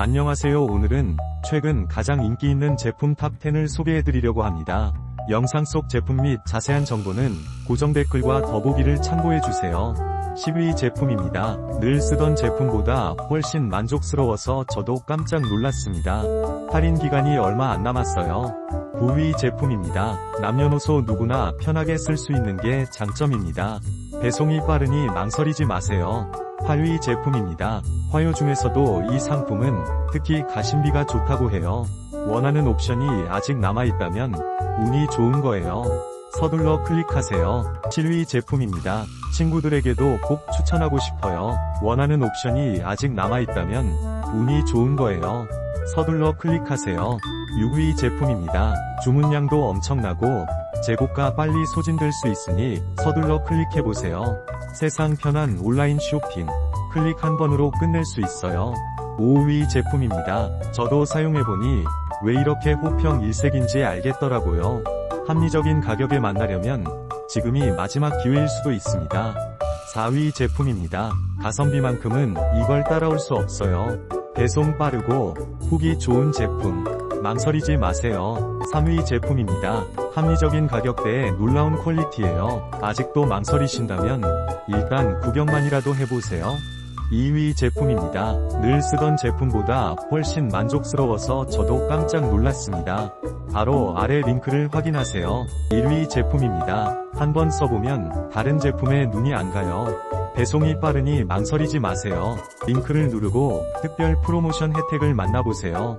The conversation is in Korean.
안녕하세요 오늘은 최근 가장 인기 있는 제품 탑10을 소개해드리려고 합니다. 영상 속 제품 및 자세한 정보는 고정 댓글과 더보기를 참고해주세요. 10위 제품입니다. 늘 쓰던 제품보다 훨씬 만족스러워서 저도 깜짝 놀랐습니다. 할인 기간이 얼마 안 남았어요. 9위 제품입니다. 남녀노소 누구나 편하게 쓸 수 있는 게 장점입니다. 배송이 빠르니 망설이지 마세요. 8위 제품입니다. 화요 중에서도 이 상품은 특히 가심비가 좋다고 해요. 원하는 옵션이 아직 남아있다면 운이 좋은 거예요. 서둘러 클릭하세요. 7위 제품입니다. 친구들에게도 꼭 추천하고 싶어요. 원하는 옵션이 아직 남아있다면 운이 좋은 거예요. 서둘러 클릭하세요. 6위 제품입니다. 주문량도 엄청나고 재고가 빨리 소진될 수 있으니 서둘러 클릭해보세요. 세상 편한 온라인 쇼핑. 클릭 한 번으로 끝낼 수 있어요. 5위 제품입니다. 저도 사용해보니 왜 이렇게 호평 일색인지 알겠더라고요. 합리적인 가격에 만나려면 지금이 마지막 기회일 수도 있습니다. 4위 제품입니다. 가성비만큼은 이걸 따라올 수 없어요. 배송 빠르고 후기 좋은 제품. 망설이지 마세요. 3위 제품입니다. 합리적인 가격대에 놀라운 퀄리티예요. 아직도 망설이신다면 일단 구경만이라도 해보세요. 2위 제품입니다. 늘 쓰던 제품보다 훨씬 만족스러워서 저도 깜짝 놀랐습니다. 바로 아래 링크를 확인하세요. 1위 제품입니다. 한번 써보면 다른 제품에 눈이 안 가요. 배송이 빠르니 망설이지 마세요. 링크를 누르고 특별 프로모션 혜택을 만나보세요.